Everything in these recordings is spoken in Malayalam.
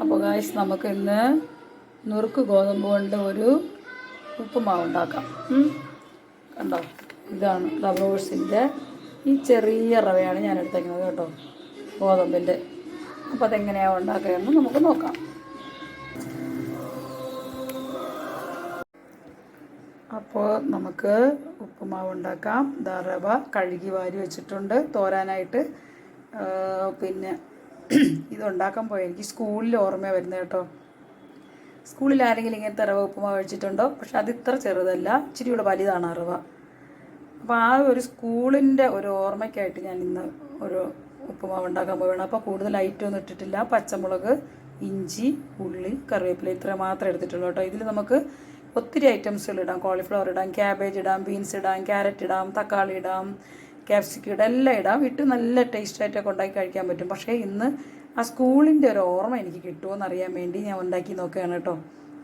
അപ്പോൾ ഗായ്സ് നമുക്ക് ഇന്ന് നുറുക്ക് ഗോതമ്പ് കൊണ്ട് ഒരു ഉപ്പുമാവ് ഉണ്ടാക്കാം. കണ്ടോ? ഇതാണ് റബ്രോഴ്സിന്റെ ഈ ചെറിയ റവയാണ് ഞാൻ എടുത്തേക്കുന്നത് കേട്ടോ ഗോതമ്പിന്റെ അപ്പോൾ അതെങ്ങനെയാണ് ഉണ്ടാക്കുകയെന്ന് നമുക്ക് നോക്കാം. അപ്പോൾ നമുക്ക് ഉപ്പുമാവ് ഉണ്ടാക്കാം. ദാ റവ കഴുകി വാരി വെച്ചിട്ടുണ്ട് തോരാനായിട്ട്. ആ, പിന്നെ ഇതുണ്ടാക്കാൻ പോയി. എനിക്ക് സ്കൂളിൽ ഓർമ്മ വരുന്നത് കേട്ടോ. സ്കൂളിൽ ആരെങ്കിലും ഇങ്ങനത്തെ റവ ഉപ്പുമാവ് കഴിച്ചിട്ടുണ്ടോ? പക്ഷെ അത് ഇത്ര ചെറുതല്ല. ഇച്ചിരി കൂടെ വലുതാണ് റവ അപ്പോൾ ആ ഒരു സ്കൂളിന്റെ ഒരു ഓർമ്മയ്ക്കായിട്ട് ഞാൻ ഇന്ന് ഒരു ഉപ്പുമാവ് ഉണ്ടാക്കാൻ പോവുകയാണ്. അപ്പോൾ കൂടുതൽ ഐറ്റം ഒന്നും ഇട്ടിട്ടില്ല. പച്ചമുളക് ഇഞ്ചി ഉള്ളി കറിവേപ്പില ഇത്ര മാത്രമേ എടുത്തിട്ടുള്ളൂ കേട്ടോ. ഇതിൽ നമുക്ക് ഒത്തിരി ഐറ്റംസുകൾ ഇടാം. കോളിഫ്ലവർ ഇടാം ക്യാബേജ് ഇടാം ബീൻസ് ഇടാം ക്യാരറ്റ് ഇടാം തക്കാളി ഇടാം ക്യാപ്സിക്കം ഇടാം എല്ലാം ഇടാം. വീട്ടിൽ നല്ല ടേസ്റ്റായിട്ടൊക്കെ ഉണ്ടാക്കി കഴിക്കാൻ പറ്റും. പക്ഷേ ഇന്ന് ആ സ്കൂളിന്റെ ഒരു ഓർമ്മ എനിക്ക് കിട്ടുമോ അറിയാൻ വേണ്ടി ഞാൻ ഉണ്ടാക്കി നോക്കുകയാണ് കേട്ടോ.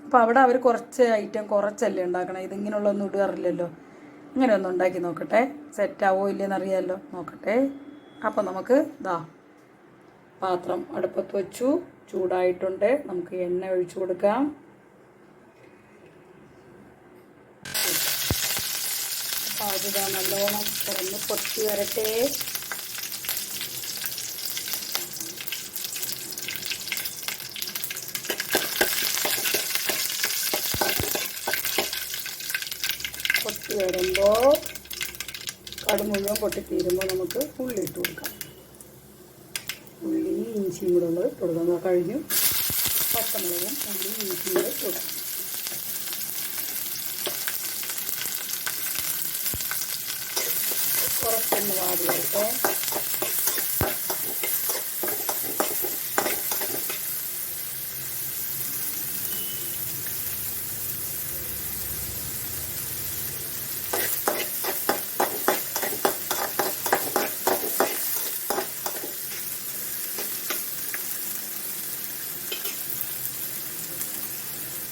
അപ്പോൾ അവിടെ അവർ കുറച്ച് ഐറ്റം കുറച്ചല്ലേ ഉണ്ടാക്കണം? ഇതിങ്ങനെയുള്ളൊന്നും ഇടാറില്ലല്ലോ. ഇങ്ങനെ ഒന്ന് ഉണ്ടാക്കി നോക്കട്ടെ. സെറ്റാവോ ഇല്ലെന്ന് അറിയാമല്ലോ നോക്കട്ടെ. അപ്പോൾ നമുക്ക് ഇതാ പാത്രം അടുപ്പത്ത് വെച്ചു. ചൂടായിട്ടുണ്ട്. നമുക്ക് എണ്ണ ഒഴിച്ചു കൊടുക്കാം. അതിതാ നല്ലോണം തുറന്ന് പൊട്ടി വരട്ടെ. പൊട്ടി വരുമ്പോൾ കടു മുഴുവൻ പൊട്ടിത്തീരുമ്പോൾ നമുക്ക് ഉള്ളി ഇട്ട് കൊടുക്കാം. ഉള്ളി ഇഞ്ചിയും കൂടെ ഉള്ളത് ഇട്ട് കഴിഞ്ഞു പച്ചമുളകും ഉള്ളി ഇഞ്ചിയും കൂടെ കൊടുക്കാം. കുറച്ചൊന്ന് വാടി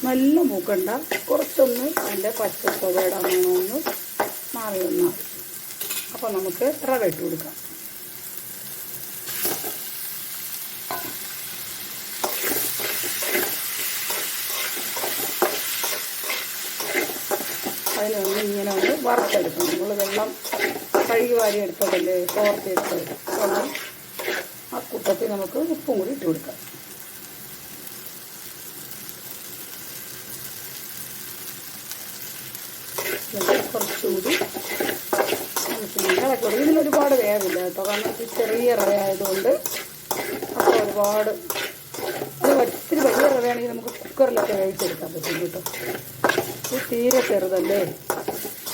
നല്ല മൂക്കണ്ട. കുറച്ചൊന്ന് അതിന്റെ പച്ച ഒന്ന് മാറി വന്നാൽ അപ്പോൾ നമുക്ക് റവ ഇട്ട് കൊടുക്കാം. അതിനൊന്ന് ഇങ്ങനെ ഒന്ന് വറുത്തെടുക്കണം. നമ്മൾ വെള്ളം കഴുകി വാരി എടുത്തതല്ലേ? തോർത്തി എടുത്തത് അപ്പോൾ ആ കൂട്ടത്തിൽ നമുക്ക് ഉപ്പും കൂടി ഇട്ട് കൊടുക്കാം. കുറച്ചുകൂടി ഇളക്കി കൊടുക്കും ഒരുപാട് വേവില്ല കേട്ടോ. കാരണം ഇത് ചെറിയ റവ ആയതുകൊണ്ട് അപ്പോൾ ഒരുപാട് ഒത്തിരി വലിയ റവയാണെങ്കിൽ നമുക്ക് കുക്കറിലൊക്കെ വേവിച്ചെടുക്കാൻ പറ്റും കേട്ടോ. ഇത് തീരെ ചെറുതല്ലേ?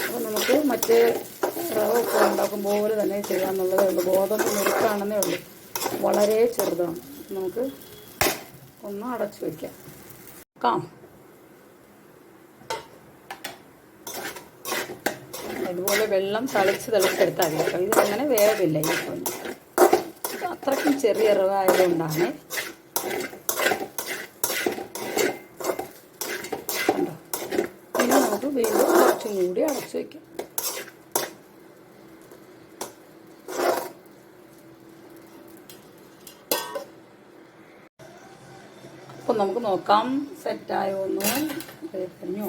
അപ്പോൾ നമുക്ക് മറ്റേ റവ ഒക്കെ ഉണ്ടാക്കും പോലെ തന്നെ ചെയ്യാമെന്നുള്ളതേ ഉള്ളൂ. ഗോതമ്പ് മുറുക്കാണെന്നേ ഉള്ളൂ. വളരെ ചെറുതാണ്. നമുക്ക് ഒന്ന് അടച്ചു വയ്ക്കാം കാം ഇതുപോലെ വെള്ളം തളിച്ച് തളിച്ചെടുത്താൽ കേട്ടോ. ഇത് അങ്ങനെ വേവില്ല ഈ പൊന്ന് അത്രയ്ക്കും ചെറിയ ഇറവായതുകൊണ്ടാണ് കണ്ടോ? ഇനി നമുക്ക് വീണ്ടും കുറച്ചും കൂടി അടച്ചു വയ്ക്കാം അപ്പം നമുക്ക് നോക്കാം. സെറ്റായോ ഒന്ന് കഴിഞ്ഞു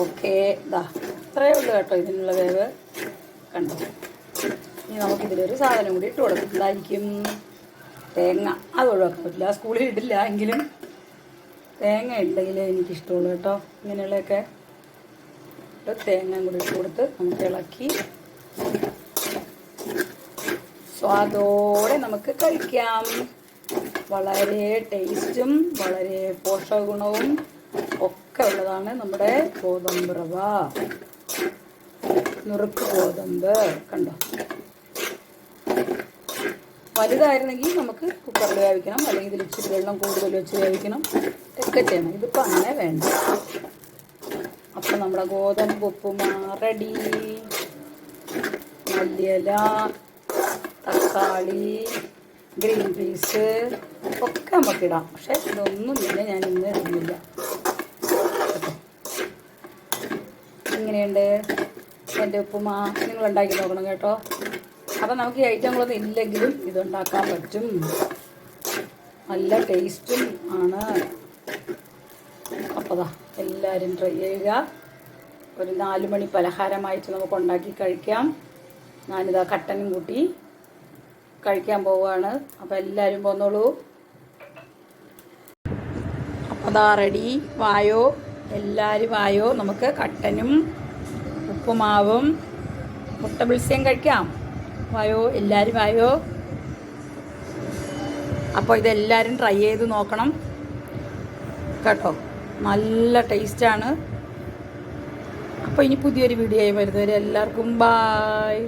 ഓക്കെ ഇതാ ഇത്രയേ ഉള്ളൂ കേട്ടോ ഇതിനുള്ള വേവ്. കണ്ടോ? ഇനി നമുക്കിതിലൊരു സാധനം കൂടി ഇട്ട് കൊടുക്കും തേങ്ങ. അത് ഒഴിവാക്കാൻ പറ്റില്ല സ്കൂളിൽ ഇടില്ല എങ്കിലും തേങ്ങ ഉണ്ടെങ്കിലേ എനിക്കിഷ്ടമുള്ളൂ കേട്ടോ. ഇങ്ങനെയുള്ളതൊക്കെ തേങ്ങയും തേങ്ങ കൂടി ഇട്ട് കൊടുത്ത് നമുക്ക് ഇളക്കി. സ്വാദോടെ നമുക്ക് കഴിക്കാം. വളരെ ടേസ്റ്റും വളരെ പോഷകഗുണവും ഒക്കെ ഉള്ളതാണ് നമ്മുടെ ഗോതമ്പ് റവ നുറുക്ക് ഗോതമ്പ് കണ്ടോ? വലുതായിരുന്നെങ്കിൽ നമുക്ക് കുക്കറിൽ വേവിക്കണം അല്ലെങ്കിൽ ഇതിൽ ഇച്ചിരി വെള്ളം കൂടുതൽ വെച്ച് വേവിക്കണം. ഒക്കെ ചെയ്യണം. ഇതിപ്പോൾ അങ്ങനെ വേണ്ട. അപ്പം നമ്മുടെ ഗോതമ്പ് ഉപ്പുമാ റെഡി മല്ലിയില തക്കാളി ഗ്രീൻ പീസ് ഒക്കെ നമുക്കിടാം. പക്ഷെ ഇതൊന്നും തന്നെ ഞാൻ ഇന്ന് ഇടുന്നില്ല കേട്ടോ. ഇങ്ങനെയുണ്ട് എന്റെ ഉപ്പുമാ നിങ്ങൾ ഉണ്ടാക്കി നോക്കണം കേട്ടോ. അപ്പം നമുക്ക് ഈ ഐറ്റങ്ങളൊന്നും ഇല്ലെങ്കിലും ഇതുണ്ടാക്കാൻ പറ്റും. നല്ല ടേസ്റ്റും ആണ്. അപ്പോൾ ദാ എല്ലാവരും ട്രൈ ചെയ്യുക. ഒരു നാല് മണി പലഹാരമായിട്ട് നമുക്ക് ഉണ്ടാക്കി കഴിക്കാം. ഞാനിതാ കട്ടനും കൂട്ടി കഴിക്കാൻ പോവുകയാണ്. അപ്പോൾ എല്ലാവരും പോന്നോളൂ. അപ്പോൾ ദാ റെഡി വായോ? എല്ലാവരും വായോ? നമുക്ക് കട്ടനും ഉപ്പുമാവും മുട്ട ബിൾസയും കഴിക്കാം. വായോ എല്ലാവരും വായോ? അപ്പോൾ ഇതെല്ലാവരും ട്രൈ ചെയ്ത് നോക്കണം. കേട്ടോ നല്ല ടേസ്റ്റാണ്. അപ്പോൾ ഇനി പുതിയൊരു വീഡിയോ ആയി വരുന്നവരെ എല്ലാവർക്കും ബായ്.